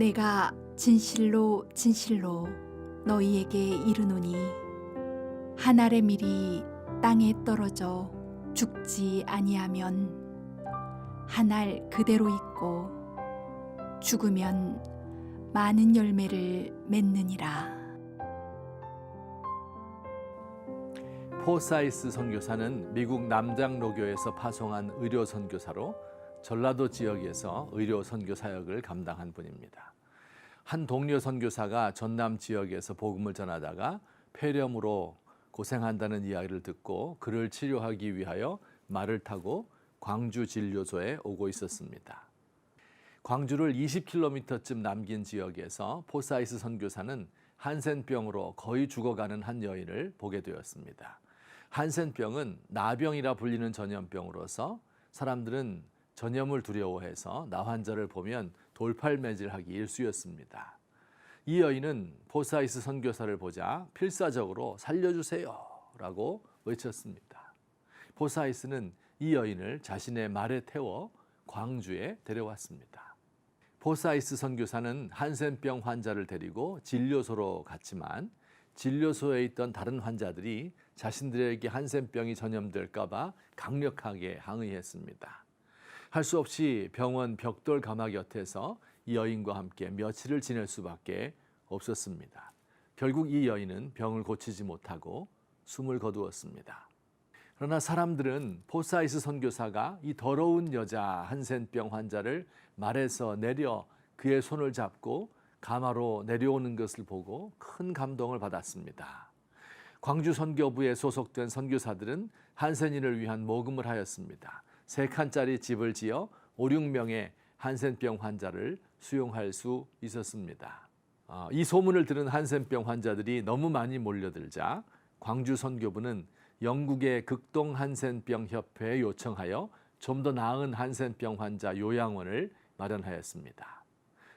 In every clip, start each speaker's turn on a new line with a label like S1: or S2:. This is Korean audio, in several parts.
S1: 내가 진실로 진실로 너희에게 이르노니 한 알의 밀이 땅에 떨어져 죽지 아니하면 한 알 그대로 있고 죽으면 많은 열매를 맺느니라.
S2: 포사이스 선교사는 미국 남장로교에서 파송한 의료 선교사로 전라도 지역에서 의료 선교 사역을 감당한 분입니다. 한 동료 선교사가 전남 지역에서 복음을 전하다가 폐렴으로 고생한다는 이야기를 듣고 그를 치료하기 위하여 말을 타고 광주 진료소에 오고 있었습니다. 광주를 20km쯤 남긴 지역에서 포사이스 선교사는 한센병으로 거의 죽어가는 한 여인을 보게 되었습니다. 한센병은 나병이라 불리는 전염병으로서 사람들은 전염을 두려워해서 나 환자를 보면 돌팔매질하기 일쑤였습니다. 이 여인은 포사이스 선교사를 보자 필사적으로 살려주세요 라고 외쳤습니다. 포사이스는 이 여인을 자신의 말에 태워 광주에 데려왔습니다. 포사이스 선교사는 한센병 환자를 데리고 진료소로 갔지만 진료소에 있던 다른 환자들이 자신들에게 한센병이 전염될까봐 강력하게 항의했습니다. 할 수 없이 병원 벽돌 가마 곁에서 이 여인과 함께 며칠을 지낼 수밖에 없었습니다. 결국 이 여인은 병을 고치지 못하고 숨을 거두었습니다. 그러나 사람들은 포사이스 선교사가 이 더러운 여자 한센병 환자를 말에서 내려 그의 손을 잡고 가마로 내려오는 것을 보고 큰 감동을 받았습니다. 광주 선교부에 소속된 선교사들은 한센인을 위한 모금을 하였습니다. 세 칸짜리 집을 지어 5, 6명의 한센병 환자를 수용할 수 있었습니다. 아, 이 소문을 들은 한센병 환자들이 너무 많이 몰려들자 광주 선교부는 영국의 극동 한센병 협회에 요청하여 좀 더 나은 한센병 환자 요양원을 마련하였습니다.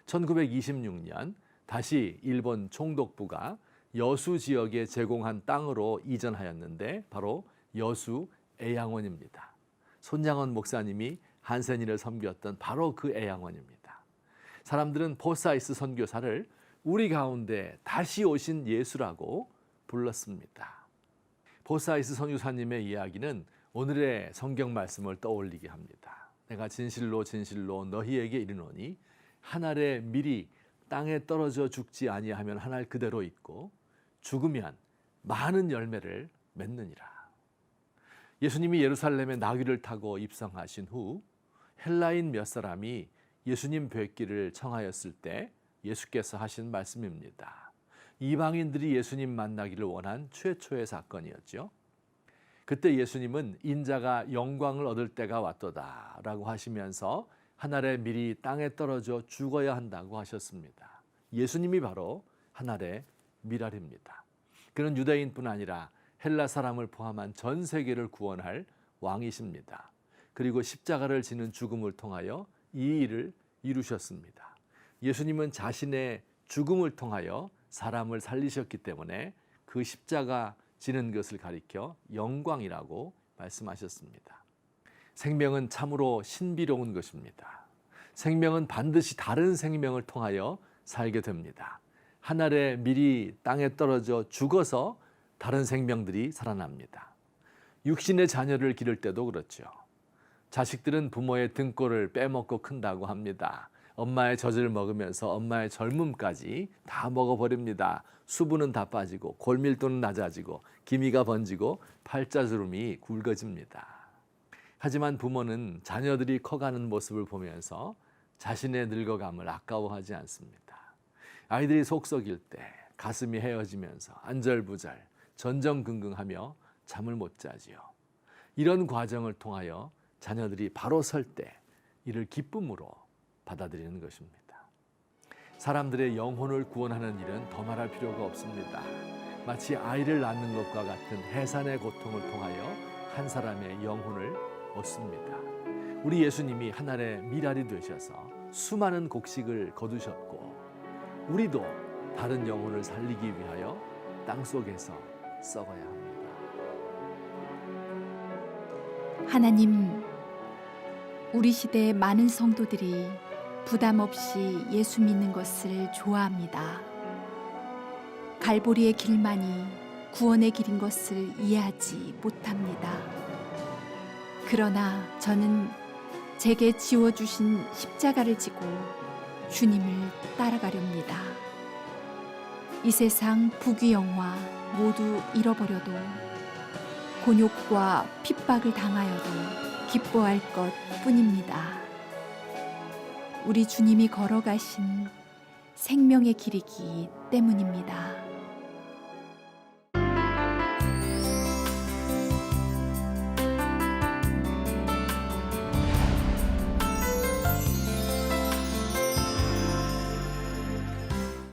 S2: 1926년 다시 일본 총독부가 여수 지역에 제공한 땅으로 이전하였는데 바로 여수 애양원입니다. 손양원 목사님이 한센인을 섬겼던 바로 그 애양원입니다. 사람들은 포사이스 선교사를 우리 가운데 다시 오신 예수라고 불렀습니다. 포사이스 선교사님의 이야기는 오늘의 성경 말씀을 떠올리게 합니다. 내가 진실로 진실로 너희에게 이르노니 한 알의 밀이 땅에 떨어져 죽지 아니하면 한 알 그대로 있고 죽으면 많은 열매를 맺느니라. 예수님이 예루살렘에 나귀를 타고 입성하신 후 헬라인 몇 사람이 예수님 뵙기를 청하였을 때 예수께서 하신 말씀입니다. 이방인들이 예수님 만나기를 원한 최초의 사건이었죠. 그때 예수님은 인자가 영광을 얻을 때가 왔도다 라고 하시면서 하늘의 밀이 땅에 떨어져 죽어야 한다고 하셨습니다. 예수님이 바로 하늘의 미랄입니다. 그는 유대인뿐 아니라 헬라 사람을 포함한 전 세계를 구원할 왕이십니다. 그리고 십자가를 지는 죽음을 통하여 이 일을 이루셨습니다. 예수님은 자신의 죽음을 통하여 사람을 살리셨기 때문에 그 십자가 지는 것을 가리켜 영광이라고 말씀하셨습니다. 생명은 참으로 신비로운 것입니다. 생명은 반드시 다른 생명을 통하여 살게 됩니다. 하늘의 밀이 땅에 떨어져 죽어서 다른 생명들이 살아납니다. 육신의 자녀를 기를 때도 그렇죠. 자식들은 부모의 등골을 빼먹고 큰다고 합니다. 엄마의 젖을 먹으면서 엄마의 젊음까지 다 먹어버립니다. 수분은 다 빠지고 골밀도는 낮아지고 기미가 번지고 팔자주름이 굵어집니다. 하지만 부모는 자녀들이 커가는 모습을 보면서 자신의 늙어감을 아까워하지 않습니다. 아이들이 속썩일 때 가슴이 헤어지면서 안절부절 전전긍긍하며 잠을 못 자지요. 이런 과정을 통하여 자녀들이 바로 설 때 이를 기쁨으로 받아들이는 것입니다. 사람들의 영혼을 구원하는 일은 더 말할 필요가 없습니다. 마치 아이를 낳는 것과 같은 해산의 고통을 통하여 한 사람의 영혼을 얻습니다. 우리 예수님이 하늘의 미랄이 되셔서 수많은 곡식을 거두셨고 우리도 다른 영혼을 살리기 위하여 땅 속에서 썩어야 합니다.
S1: 하나님, 우리 시대의 많은 성도들이 부담 없이 예수 믿는 것을 좋아합니다. 갈보리의 길만이 구원의 길인 것을 이해하지 못합니다. 그러나 저는 제게 지워주신 십자가를 지고 주님을 따라가렵니다. 이 세상 부귀영화 모두 잃어버려도 곤욕과 핍박을 당하여도 기뻐할 것 뿐입니다. 우리 주님이 걸어가신 생명의 길이기 때문입니다.